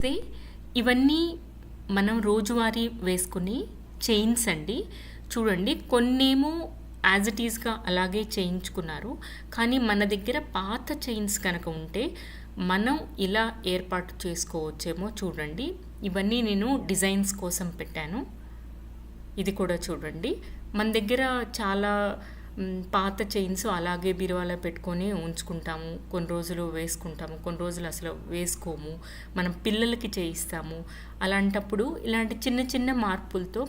అయితే ఇవన్నీ మనం రోజువారీ వేసుకునే చైన్స్ అండి. చూడండి కొన్నేమో యాజ్ ఇట్ ఈస్గా అలాగే చేయించుకున్నారు. కానీ మన దగ్గర పాత చైన్స్ కనుక ఉంటే మనం ఇలా ఏర్పాటు చేసుకోవచ్చేమో చూడండి. ఇవన్నీ నేను డిజైన్స్ కోసం పెట్టాను. ఇది కూడా చూడండి. మన దగ్గర చాలా పాత చైన్స్ అలాగే బీరువాలో పెట్టుకొని ఉంచుకుంటాము. కొన్ని రోజులు వేసుకుంటాము. కొన్ని రోజులు అసలు వేసుకోము. మనం పిల్లలకి చేయిస్తాము. అలాంటప్పుడు ఇలాంటి చిన్న చిన్న మార్పులతో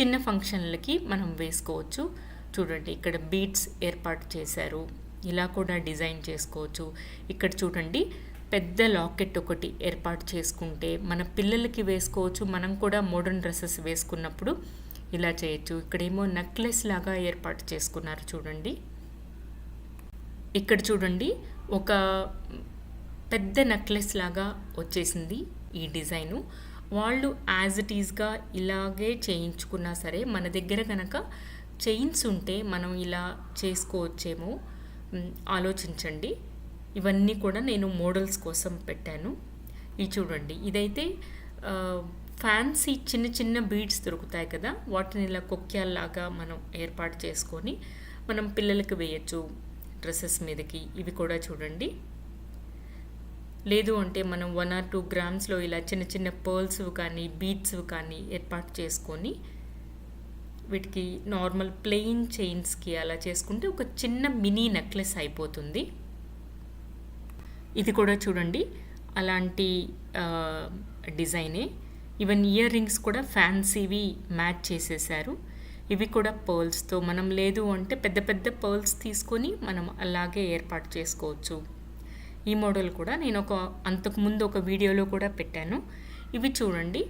చిన్న ఫంక్షన్లకి మనం వేసుకోవచ్చు. చూడండి ఇక్కడ బీట్స్ ఏర్పాటు చేశారు. ఇలా కూడా డిజైన్ చేసుకోవచ్చు. ఇక్కడ చూడండి పెద్ద లాకెట్ ఒకటి ఏర్పాటు చేసుకుంటే మన పిల్లలకి వేసుకోవచ్చు. మనం కూడా మోడర్న్ డ్రెస్సెస్ వేసుకున్నప్పుడు ఇలా చేయొచ్చు. ఇక్కడేమో నెక్లెస్ లాగా ఏర్పాటు చేసుకున్నారు చూడండి. ఇక్కడ చూడండి ఒక పెద్ద నెక్లెస్ లాగా వచ్చేసింది ఈ డిజైను. వాళ్ళు యాజ్ ఇట్ ఈస్గా ఇలాగే చేయించుకున్నా సరే మన దగ్గర కనుక చైన్స్ ఉంటే మనం ఇలా చేసుకోవచ్చేమో. ఆలోచించండి. ఇవన్నీ కూడా నేను మోడల్స్ కోసం పెట్టాను. ఇది చూడండి. ఇదైతే ఫ్యాన్సీ చిన్న చిన్న బీడ్స్ దొరుకుతాయి కదా? వాటిని ఇలా కొక్యాల్లాగా మనం ఏర్పాటు చేసుకొని మనం పిల్లలకి వేయచ్చు డ్రెస్సెస్ మీదకి. ఇవి కూడా చూడండి. లేదు అంటే మనం వన్ ఆర్ టూ గ్రామ్స్లో ఇలా చిన్న చిన్న పర్ల్స్ కానీ బీట్స్ కానీ ఏర్పాటు చేసుకొని వీటికి నార్మల్ ప్లెయిన్ చైన్స్కి అలా చేసుకుంటే ఒక చిన్న మినీ నెక్లెస్ అయిపోతుంది. ఇది కూడా చూడండి. అలాంటి డిజైనే ఈవెన్ ఇయర్ రింగ్స్ కూడా ఫ్యాన్సీవి మ్యాచ్ చేసేసారు. ఇవి కూడా పర్ల్స్తో మనం లేదు అంటే పెద్ద పెద్ద పర్ల్స్ తీసుకొని మనం అలాగే ఏర్పాటు చేసుకోవచ్చు. ఈ మోడల్ కూడా నేను ఒక అంతకుముందు ఒక వీడియోలో కూడా పెట్టాను. ఇవి చూడండి.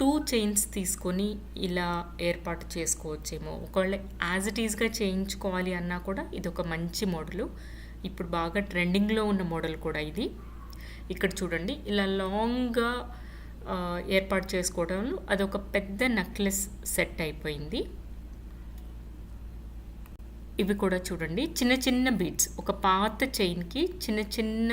టూ చైన్స్ తీసుకొని ఇలా ఏర్పాటు చేసుకోవచ్చేమో. ఒకవేళ యాజ్ ఇట్ ఈస్గా చేయించుకోవాలి అన్నా కూడా ఇది ఒక మంచి మోడలు. ఇప్పుడు బాగా ట్రెండింగ్లో ఉన్న మోడల్ కూడా ఇది. ఇక్కడ చూడండి. ఇలా లాంగ్గా ఏర్పాటు చేసుకోవడం అదొక పెద్ద నెక్లెస్ సెట్ అయిపోయింది. ఇవి కూడా చూడండి. చిన్న చిన్న బీడ్స్ ఒక పాత చైన్కి చిన్న చిన్న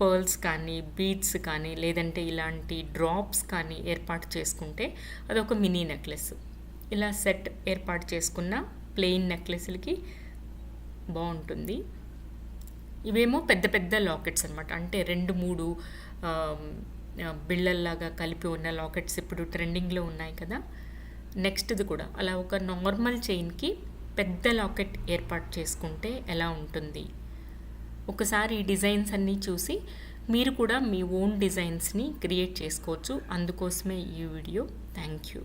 పర్ల్స్ కానీ బీడ్స్ కానీ లేదంటే ఇలాంటి డ్రాప్స్ కానీ ఏర్పాటు చేసుకుంటే అదొక మినీ నెక్లెస్. ఇలా సెట్ ఏర్పాటు చేసుకున్న ప్లెయిన్ నెక్లెస్లకి బాగుంటుంది. ఇవేమో పెద్ద పెద్ద లాకెట్స్ అనమాట అంటే రెండు మూడు బిళ్ళల్లాగా కలిపి ఉన్న లాకెట్స్ ఇప్పుడు ట్రెండింగ్లో ఉన్నాయి కదా. నెక్స్ట్ది కూడా అలా ఒక నార్మల్ చైన్కి పెద్ద లాకెట్ ఏర్పాటు చేసుకుంటే ఎలా ఉంటుంది? ఒకసారి ఈ డిజైన్స్ అన్నీ చూసి మీరు కూడా మీ ఓన్ డిజైన్స్ని క్రియేట్ చేసుకోవచ్చు. అందుకోసమే ఈ వీడియో. Thank you